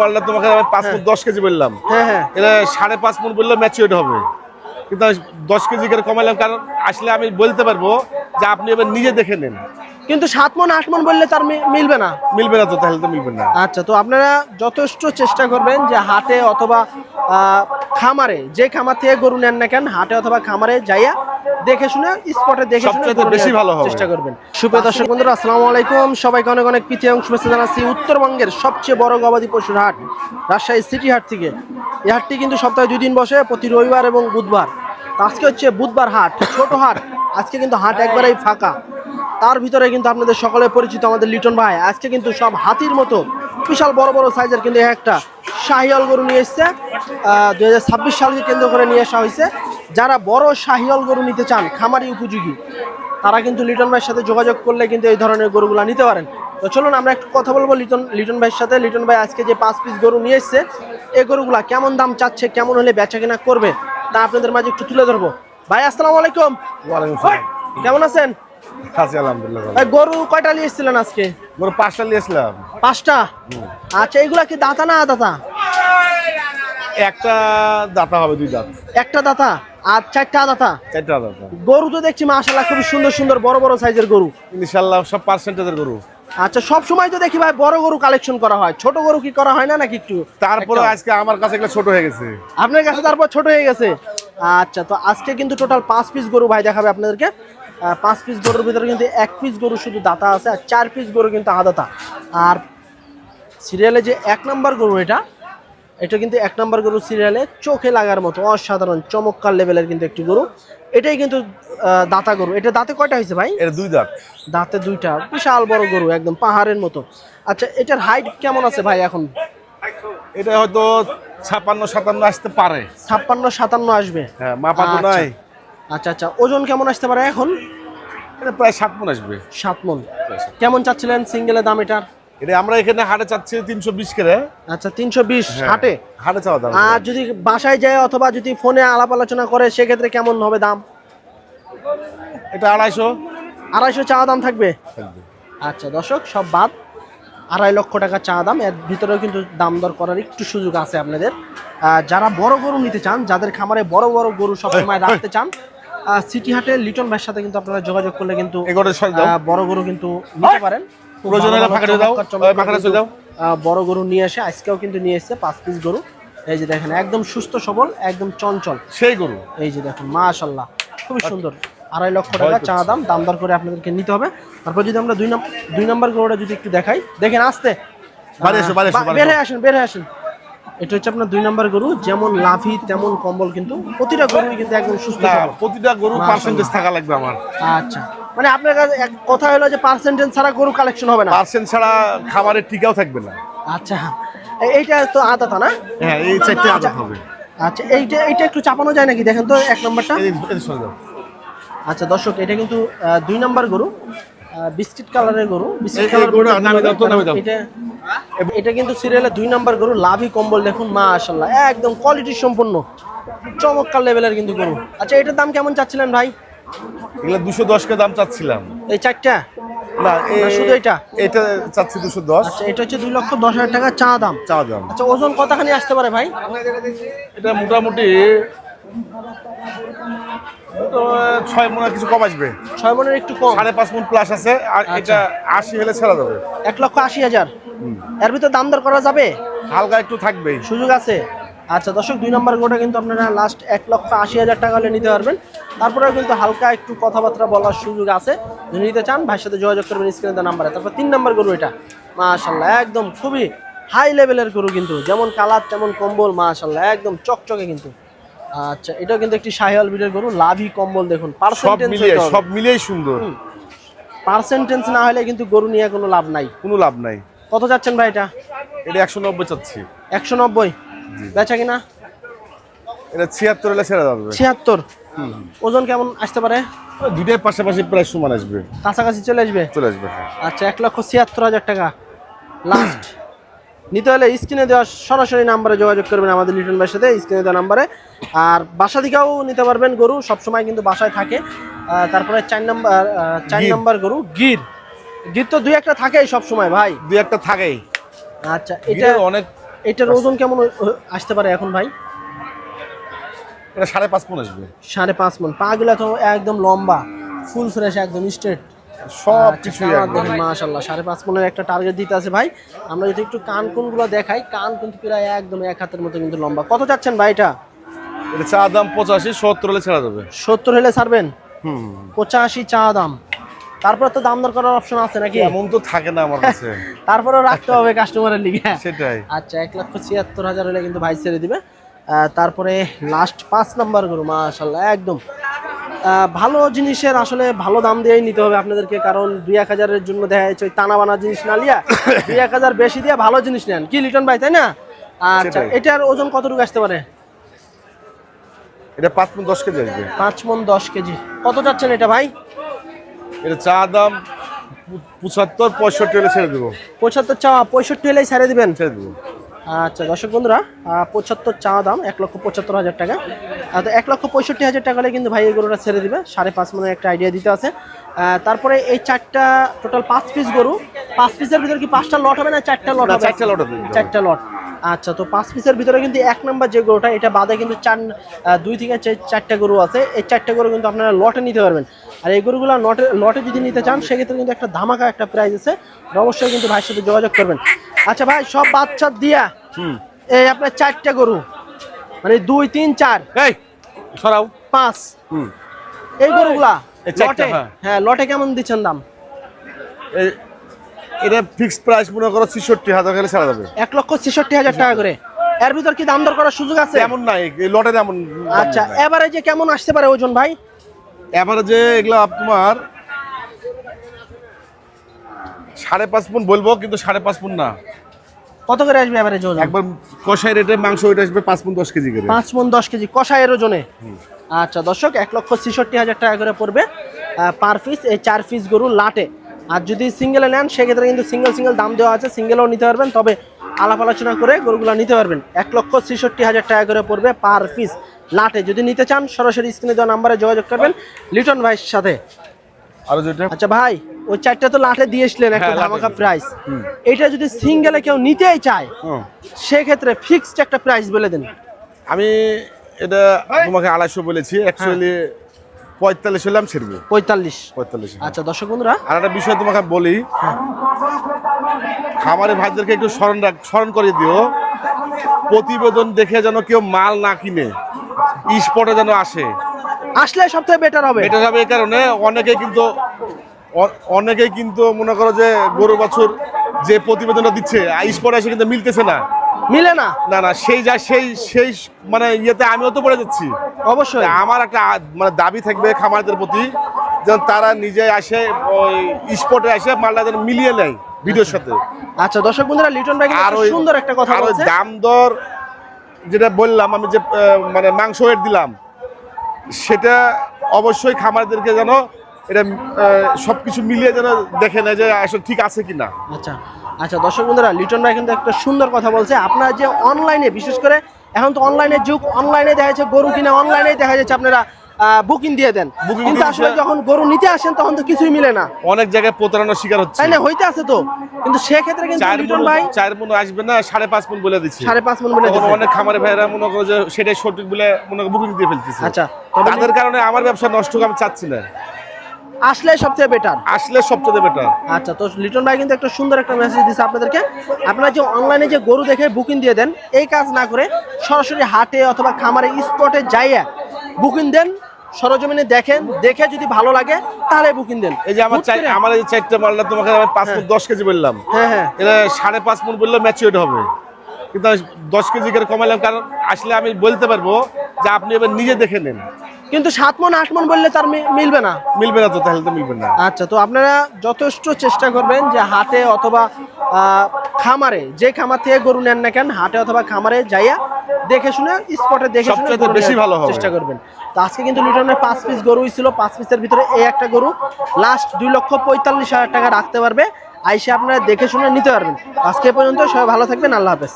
মারলে তোমাকে আমি পাঁচ মন দশ কেজি বললাম। হ্যাঁ হ্যাঁ। এটা সাড়ে পাঁচ মন বললে ম্যাচিউর হবে। কিন্তু আমি দশ কেজি করে কমাইলাম কারণ আসলে আমি বলতে পারব যে আপনি এবার নিজে দেখে নেন। কিন্তু সাত মন আট মন বললে তার মিলবে না? মিলবে না তো তাহলে তো মিলবে না। আচ্ছা তো আপনারা যথেষ্ট চেষ্টা করবেন যে হাটে অথবা খামারে যে খামার থেকে গরু নেন না কেন হাটে অথবা খামারে যাইয়া দেখে শুনে স্পটে দেখে শুনে বেশি ভালো হবে। চেষ্টা করবেন। সুপ্রিয় দর্শক বন্ধুরা আসসালামু আলাইকুম। সবাইকে অনেক অনেক প্রীতি এবং শুভেচ্ছা জানাচ্ছি। উত্তরবঙ্গের সবচেয়ে বড় গবাদি পশুর হাট রাজশাহী সিটি হাট থেকে। এই হাটটি কিন্তু সপ্তাহে দুই দিন বসে প্রতি রবিবার এবং বুধবার। আজকে হচ্ছে বুধবার হাট ছোট হাট। আজকে কিন্তু হাট একবারেই ফাঁকা। তার ভিতরে কিন্তু আপনাদের সকলে পরিচিত আমাদের লিটন ভাই। আজকে কিন্তু সব হাতির মতো বিশাল বড় বড় সাইজের কিন্তু একটা শাহিয়াল গরু নিয়ে এসছে। দু হাজার ছাব্বিশ সালকে কেন্দ্র করে নিয়ে আসা হয়েছে। যারা বড় শাহিয়াল গরু নিতে চান খামারি উপযোগী তারা কিন্তু লিটন ভাইয়ের সাথে যোগাযোগ করলে কিন্তু এই ধরনের গরুগুলো নিতে পারেন। তো চলুন আমরা একটু কথা বলব লিটন লিটন ভাইয়ের সাথে। লিটন ভাই আজকে যে পাঁচ পিস গরু নিয়ে এসছে এই গরুগুলা কেমন দাম চাচ্ছে কেমন হলে বেচা কিনা করবে তা আপনাদের মাঝে একটু তুলে ধরবো। ভাই আসসালামু আলাইকুম। কেমন আছেন? আছি আলহামদুলিল্লাহ ভাই গরু কয়টা নিয়ে এসেছিলেন আজকে? গরু পাঁচটা নিয়েছিলাম পাঁচটা? আচ্ছা এগুলা কি দাতা না দাতা একটা দাঁতা হবে দুই দাঁত। একটা দাতা? আর চারটা দাতা চারটা দাঁতা গরু তো দেখছি মাশাল্লাহ খুবই সুন্দর সুন্দর বড় বড় সাইজের গরু। ইনশাল্লাহ সব পার্সেন্টেজের গরু। আচ্ছা সব সময় তো দেখি ভাই বড় গরু কালেকশন করা হয়। ছোট গরু কি করা হয় না নাকি একটু তারপরে আজকে আমার কাছে এগুলো ছোট হয়ে গেছে। আপনার কাছে তারপর ছোট হয়ে গেছে? আচ্ছা তো আজকে কিন্তু টোটাল পাঁচ পিস গরু ভাই দেখাবে আপনাদেরকে। পাঁচ পিস গরুর ভিতরে কিন্তু এক পিস গরু শুধু দাতা আছে আর চার পিস গরু কিন্তু আদাতা। আর সিরিয়ালে যে এক নম্বর গরু এটা এটা কিন্তু এক নম্বর গরু সিরিয়ালে চোখে লাগার মতো অসাধারণ চমৎকার লেভেলের কিন্তু একটি গরু। এটাই কিন্তু দাতা গরু। এটা দাঁতে কয়টা হয়েছে ভাই? এটা দুই দাঁত। দাঁতে দুইটা। বিশাল বড় গরু একদম পাহাড়ের মতো। আচ্ছা এটার হাইট কেমন আছে ভাই এখন? এটা হয়তো ছাপ্পান্ন সাতান্ন আসতে পারে। ছাপ্পান্ন সাতান্ন আসবে। হ্যাঁ মাপা তো আচ্ছা। নাই। আচ্ছা আচ্ছা ওজন কেমন আসতে পারে এখন? এটা প্রায় সাত মন আসবে। সাত মন। কেমন চাচ্ছিলেন সিঙ্গেলের দাম এটার? এটা আমরা এখানে হাটে চাচ্ছি তিনশো বিশ করে। আচ্ছা তিনশো বিশ হ্যাঁ। হাটে? হাটে চাওয়া দাম। আর যদি বাসায় যায় অথবা যদি ফোনে আলাপ আলোচনা করে সেক্ষেত্রে কেমন হবে দাম? এটা আড়াইশো। আড়াইশো চা দাম থাকবে। আচ্ছা দর্শক সব বাদ। আড়াই লক্ষ টাকা চা দাম। এর ভিতরেও কিন্তু দাম দর করার একটু সুযোগ আছে আপনাদের। যারা বড় গরু নিতে চান যাদের খামারে বড় বড় গরু সবসময় রাখতে চান সিটি হাটে লিটন ভাইয়ের সাথে কিন্তু আপনারা যোগাযোগ করলে কিন্তু বড় গরু কিন্তু নিতে পারেন। ফাঁকাটা দাও, ফাঁকাটা চলে দাও। বড় গরু নিয়ে এসে আজকেও কিন্তু নিয়ে এসেছে পাঁচ পিস গরু। এই যে দেখেন একদম সুস্থ সবল একদম চঞ্চল। সেই গরু। এই যে দেখুন মাশাল্লাহ খুবই সুন্দর। আড়াই লক্ষ টাকা চা দাম দাম দর করে আপনাদেরকে নিতে হবে। তারপর যদি আমরা দুই নম্বর দুই নম্বর গরুটা যদি একটু দেখাই দেখেন আসতে বের হয়ে আসেন বের হয়ে আসেন। এটা হচ্ছে আপনার দুই নম্বর গরু যেমন লাভি তেমন কম্বল কিন্তু প্রতিটা গরু কিন্তু একদম সুস্থ প্রতিটা গরু। পার্সেন্টেজ থাকা লাগবে আমার। আচ্ছা। মানে আপনার কাছে এক কথা হলো যে পার্সেন্টেজ ছাড়া গরু কালেকশন হবে না। পার্সেন্ট ছাড়া খাবারের টিকাও থাকবে না। আচ্ছা এ- এইটা তো আদাতা না? হ্যাঁ এই চারটে আদত হবে। আচ্ছা এইটা এইটা একটু চাপানো যায় নাকি? দেখেন তো এক নম্বরটা। আচ্ছা দর্শক এটা কিন্তু দুই নাম্বার গরু বিস্কিট কালারের গরু। বিস্কিট কালার দাও। এটা এটা কিন্তু সিরিয়ালে দুই নাম্বার গরু লাভি কম্বল দেখুন মা মাশাআল্লাহ একদম কোয়ালিটি সম্পন্ন চমৎকার লেভেলের কিন্তু গরু। আচ্ছা এটার দাম কেমন চাচ্ছিলেন ভাই? এগুলো দুশো দশ কে দাম চাচ্ছিলাম। এই চারটা? না শুধু এটা? এটা চাচ্ছি দুশো দশ। আচ্ছা এটা হচ্ছে দুই লক্ষ দশ হাজার টাকা চা দাম। চা দাম। আচ্ছা ওজন কতখানি আসতে পারে ভাই? এটা মোটামুটি ছয় মনে কিছু কম আসবে। ছয় মনের একটু কম। সাড়ে পাঁচ মন প্লাস আছে আর আচ্ছা। এটা আশি হলে ছেড়া যাবে এক লক্ষ আশি হাজার। এর ভিতর দাম দর করা যাবে? হালকা একটু থাকবে সুযোগ আছে? আচ্ছা দর্শক দুই নম্বর গোটা কিন্তু আপনারা লাস্ট এক লক্ষ আশি হাজার টাকা হলে নিতে পারবেন। তারপরেও কিন্তু হালকা একটু কথাবার্তা বলার সুযোগ আছে। যদি নিতে চান ভাইয়ের সাথে যোগাযোগ করবেন স্ক্রিনে দেওয়া নাম্বারে তারপর তিন নম্বর গরু এটা। মাশাল্লাহ একদম খুবই হাই লেভেলের গরু কিন্তু। যেমন কালার তেমন কম্বল মাশাল্লাহ একদম চকচকে কিন্তু। আচ্ছা এটাও কিন্তু একটি শাহিওয়াল বিটের গরু লাভি কম্বল দেখুন। সব পার্সেন্টেজ মিলিয়ে সব সুন্দর। পার্সেন্টেজ না হলে কিন্তু গরু নিয়ে কোনো লাভ নাই। কোনো লাভ নাই। কত যাচ্ছেন ভাই এটা? এটা একশো নব্বই চাচ্ছি। একশো নব্বই? বেচা কিনা? এটা ছিয়াত্তর হলে ছেড়ে যাবে ছিয়াত্তর? ওজন কেমন আসতে পারে? ওই দুইটাই পাশাপাশি প্রায় সমান আসবে। কাছাকাছি চলে আসবে? চলে আসবে হ্যাঁ। আচ্ছা এক লক্ষ ছিয়াত্তর হাজার টাকা। লাস্ট নিতে হলে স্ক্রিনে দেওয়া সরাসরি নাম্বারে যোগাযোগ করবেন আমাদের লিটন ভাইয়ের সাথে স্ক্রিনে দেওয়া নাম্বারে। আর বাসা থেকেও নিতে পারবেন গরু সবসময় কিন্তু বাসায় থাকে। তারপরে চার নাম্বার চার। নাম্বার গরু গির। গির তো দুই একটা থাকেই সবসময় ভাই। দুই একটা থাকেই। আচ্ছা এটা অনেক এটার ওজন কেমন আসতে পারে এখন ভাই? এটা সাড়ে পাঁচ মন আসবে। সাড়ে পাঁচ মন। পা গুলা তো একদম লম্বা ফুল ফ্রেশ একদম স্ট্রেট সব একদম। মাশাল্লাহ সাড়ে পাঁচ মনের একটা টার্গেট দিতে আছে ভাই। আমরা যদি একটু কান কোনগুলো দেখাই কান কিন্তু প্রায় একদম এক হাতের মতো কিন্তু লম্বা। কত চাচ্ছেন ভাই এটা? এটা চা দাম পঁচাশি সত্তর হলে ছেড়া যাবে। সত্তর হলে ছাড়বেন? হুম। পঁচাশি চা দাম। তারপরে তো দাম দর করার অপশন আছে নাকি? এমন তো থাকে না আমার কাছে। তারপরেও রাখতে হবে কাস্টমারের লিগে। সেটাই। আচ্ছা এক লক্ষ ছিয়াত্তর হাজার হলে কিন্তু ভাই ছেড়ে দিবে। তারপরে লাস্ট পাঁচ নাম্বার গরু মাশাল্লাহ একদম। ভালো জিনিসের আসলে ভালো দাম দিয়েই নিতে হবে আপনাদেরকে কারণ দুই এক হাজারের জন্য দেখা যাচ্ছে ওই টানা বানা জিনিস না লিয়া দুই এক হাজার বেশি দিয়ে ভালো জিনিস নেন। কি লিটন ভাই তাই না? আচ্ছা। এটার ওজন কতটুকু আসতে পারে? এটা পাঁচ মন দশ কেজি আসবে। পাঁচ মন দশ কেজি। কত যাচ্ছেন এটা ভাই? এটা চা দাম পঁচাত্তর পঁয়ষট্টি হলে ছেড়ে দেবো। পঁচাত্তর চা পঁয়ষট্টি হলেই ছেড়ে দিবেন? ছেড়ে দেবো। আচ্ছা দর্শক বন্ধুরা পঁচাত্তর চা দাম এক লক্ষ পঁচাত্তর হাজার টাকা। তো এক লক্ষ পঁয়ষট্টি হাজার টাকা হলে কিন্তু ভাই এই গরুটা ছেড়ে দিবে। সাড়ে পাঁচ মনে একটা আইডিয়া দিতে আছে। তারপরে এই চারটা টোটাল পাঁচ পিস গরু পাঁচ পিসের ভিতরে কি পাঁচটা লট হবে না চারটা লট হবে? চারটা lot হবে। চারটা লট আচ্ছা তো পাঁচ পিসের ভিতরে কিন্তু এক নাম্বার যে গরুটা এটা বাদে কিন্তু চার দুই থেকে চারটা গরু আছে। এই চারটা গরু কিন্তু আপনারা লটে নিতে পারবেন। আর এই গরুগুলো লটে লটে যদি নিতে চান সেক্ষেত্রে কিন্তু একটা ধামাকা একটা প্রাইস আছে। অবশ্যই কিন্তু ভাইয়ের সাথে যোগাযোগ করবেন। আচ্ছা ভাই সব বাচ্চা দিয়া এই আপনার চারটা গরু মানে দুই তিন চার এই সরাও। পাঁচ। হুম। এই গরুগুলা লটে? হ্যাঁ। হ্যাঁ লটে কেমন দিচ্ছেন দাম? এটা ফিক্সড প্রাইস মনে করো ছেষট্টি হাজার গেলে ছাড়া যাবে। এক লক্ষ ছেষট্টি হাজার টাকা করে। এর ভিতর কি দাম দর করার সুযোগ আছে? এমন নাই এই লটের এমন আচ্ছা এবারে যে কেমন আসতে পারে ওজন ভাই? যে এগুলো আপ- তোমার সাড়ে পাঁচ মন বলব কিন্তু সাড়ে পাঁচ মন না। কত করে আসবে এবারে ওজন? একবার কষাই রেটে মাংস ওইটা আসবে পাঁচ মন দশ কেজি করে। পাঁচ মন দশ কেজি কষায়ের ওজনে। আচ্ছা দর্শক এক লক্ষ ছেষট্টি হাজার টাকা করে পড়বে পার পিস এই চার পিস গরু লাটে। আর যদি সিঙ্গেলে নেন সেক্ষেত্রে কিন্তু সিঙ্গেল সিঙ্গেল দাম দেওয়া আছে সিঙ্গেলও নিতে পারবেন তবে আলাপ আলোচনা করে গরুগুলো নিতে পারবেন। এক লক্ষ ছেষট্টি হাজার টাকা করে পড়বে পার পিস লাটে। যদি নিতে চান সরাসরি স্ক্রিনে দেওয়া নাম্বারে যোগাযোগ করবেন লিটন ভাইয়ের সাথে। আর যেটা আচ্ছা ভাই ওই চারটা তো লাটে দিয়েছিলেন একটা হ্যাঁ, ধামাকা প্রাইস এটা যদি সিঙ্গেলে কেউ নিতেই চায় সেক্ষেত্রে ফিক্সড একটা প্রাইস বলে দেন। আমি এটা তোমাকে আড়াইশো বলেছি অ্যাকচুয়ালি পঁয়তাল্লিশ হলে আমি ছেড়বো। পঁয়তাল্লিশ। পঁয়তাল্লিশ আচ্ছা দর্শক বন্ধুরা। আর একটা বিষয় তোমাকে বলি খামারি ভাইদেরকে একটু স্মরণ রাখ স্মরণ করে দিও। প্রতিবেদন দেখে যেন কেউ মাল না কিনে স্পটে যেন আসে। আসলে সবথেকে বেটার হবে। এটা হবে এই কারণে অনেকে কিন্তু অনেকেই কিন্তু মনে করো যে গরু বছর যে প্রতিবেদনটা দিচ্ছে স্পটে এসে কিন্তু মিলতেছে না। মিলে না? না না সেই যা সেই সেই মানে ইয়েতে আমিও তো পড়ে যাচ্ছি। অবশ্যই। আমার একটা মানে দাবি থাকবে খামারদের প্রতি যেন তারা নিজে আসে ওই স্পটে আসে মালটা যেন মিলিয়ে নেয়। ভিডিওর সাথে। আচ্ছা দর্শক বন্ধুরা লিটন ভাই আর সুন্দর একটা কথা বলছে। দাম দর যেটা বললাম আমি যে মানে মাংস ওয়েট দিলাম সেটা অবশ্যই খামারদেরকে যেন এটা সব কিছু মিলিয়ে যেন দেখে নেয় যে আসলে ঠিক আছে কিনা। আচ্ছা আচ্ছা দর্শক বন্ধুরা লিটন ভাই কিন্তু একটা সুন্দর কথা বলছে। আপনারা যে অনলাইনে বিশেষ করে এখন তো অনলাইনের যুগ অনলাইনে দেখা যাচ্ছে গরু কিনে অনলাইনে দেখা যাচ্ছে আপনারা বুকিং দিয়ে দেন। কিন্তু আসলে যখন গরু নিতে আসেন তখন তো কিছুই মিলে না। অনেক জায়গায় প্রতারণার শিকার হচ্ছে। তাই না? হইতে আছে তো। কিন্তু সেক্ষেত্রে কিন্তু লিটন ভাই চার মন আসবে না সাড়ে পাঁচ মন বলে দিচ্ছে। সাড়ে পাঁচ মন বলে দিছে। অনেক খামারে ভাইরা মনে করো যে সেটাই সঠিক বলে মনে বুকিং দিয়ে ফেলতেছে। আচ্ছা তাদের কারণে আমার ব্যবসা নষ্ট আমি চাচ্ছি না। আসলে সবচেয়ে বেটার আসলে সবচেয়ে বেটার আচ্ছা তো লিটন ভাই কিন্তু একটা সুন্দর একটা মেসেজ দিচ্ছে আপনাদেরকে। আপনারা যে অনলাইনে যে গরু দেখে বুকিং দিয়ে দেন এই কাজ না করে সরাসরি হাটে অথবা খামারে স্পটে যাইয়া বুকিং দেন সরজমিনে দেখেন দেখে যদি ভালো লাগে তাহলে বুকিং দেন। এই যে আমার চাই আমার এই চারটা মালটা তোমাকে আমি পাঁচ মন দশ কেজি বললাম। হ্যাঁ হ্যাঁ। এটা সাড়ে পাঁচ মন বললে ম্যাচিওর হবে। কিন্তু আমি দশ কেজি করে কমালাম কারণ আসলে আমি বলতে পারব যে আপনি এবার নিজে দেখে নেন। কিন্তু সাত মন আট মন বললে তার মিলবে না। মিলবে না তো তাহলে তো মিলবে না। আচ্ছা তো আপনারা যথেষ্ট চেষ্টা করবেন যে হাটে অথবা খামারে যে খামার থেকে গরু নেন না কেন হাটে অথবা খামারে যাইয়া দেখে শুনে স্পটে দেখে শুনে বেশি ভালো হবে। চেষ্টা করবেন। তো আজকে কিন্তু লিটনের পাঁচ পিস গরুই ছিল পাঁচ পিসের ভিতরে এই একটা গরু। লাস্ট দুই লক্ষ পঁয়তাল্লিশ হাজার টাকা রাখতে পারবে। আইসে আপনারা দেখে শুনে নিতে পারবেন। আজকে পর্যন্ত সবাই ভালো থাকবেন আল্লাহ হাফেজ।